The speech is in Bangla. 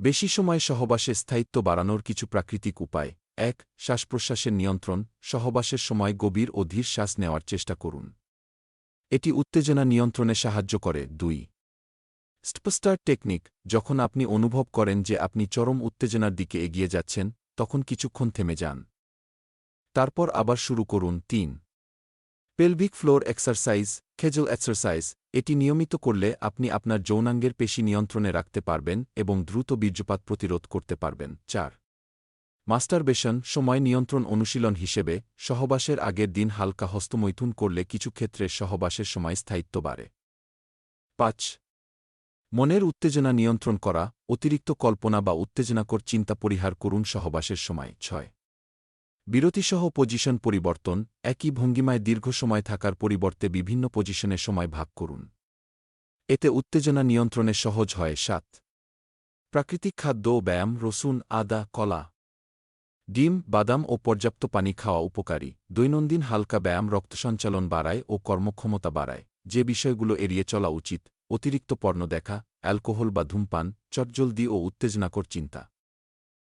বেশি সময় সহবাসে স্থায়িত্ব বাড়ানোর কিছু প্রাকৃতিক উপায়। এক, শ্বাসপ্রশ্বাসের নিয়ন্ত্রণ, সহবাসের সময় গভীর ও ধীর শ্বাস নেওয়ার চেষ্টা করুন। এটি উত্তেজনা নিয়ন্ত্রণে সাহায্য করে। দুই স্টপস্টার টেকনিক, যখন আপনি অনুভব করেন যে আপনি চরম উত্তেজনার দিকে এগিয়ে যাচ্ছেন, তখন কিছুক্ষণ থেমে যান। তারপর আবার শুরু করুন। তিন pelvic floor exercise kegel exercise এটি নিয়মিত করলে আপনি আপনার যৌনাঙ্গের পেশি নিয়ন্ত্রণে রাখতে পারবেন এবং দ্রুত বীর্যপাত প্রতিরোধ করতে পারবেন। চার, মাস্টারবেশন, সময় নিয়ন্ত্রণ অনুশীলন হিসেবে সহবাসের আগের দিন হালকা হস্তমৈথুন করলে কিছু ক্ষেত্রে সহবাসের সময় স্থায়িত্ব বাড়ে। পাঁচ, মনের উত্তেজনা নিয়ন্ত্রণ করা, অতিরিক্ত কল্পনা বা উত্তেজনাকর চিন্তা পরিহার করুন সহবাসের সময়। ছয় বিরতিসহ পজিশন পরিবর্তন, একই ভঙ্গিমায় দীর্ঘ সময় থাকার পরিবর্তে বিভিন্ন পজিশনে সময় ভাগ করুন। এতে উত্তেজনা নিয়ন্ত্রণে সহজ হয়। সাত। প্রাকৃতিক খাদ্য, ব্যায়াম, রসুন, আদা, কলা। ডিম, বাদাম ও পর্যাপ্ত পানি খাওয়া উপকারী। দৈনন্দিন হালকা ব্যায়াম রক্ত সঞ্চালন বাড়ায় ও কর্মক্ষমতা বাড়ায়। যে বিষয়গুলো এড়িয়ে চলা উচিত, অতিরিক্ত পর্ণ দেখা, অ্যালকোহল বা ধূমপান, চটজলদি ও উত্তেজনাকর চিন্তা।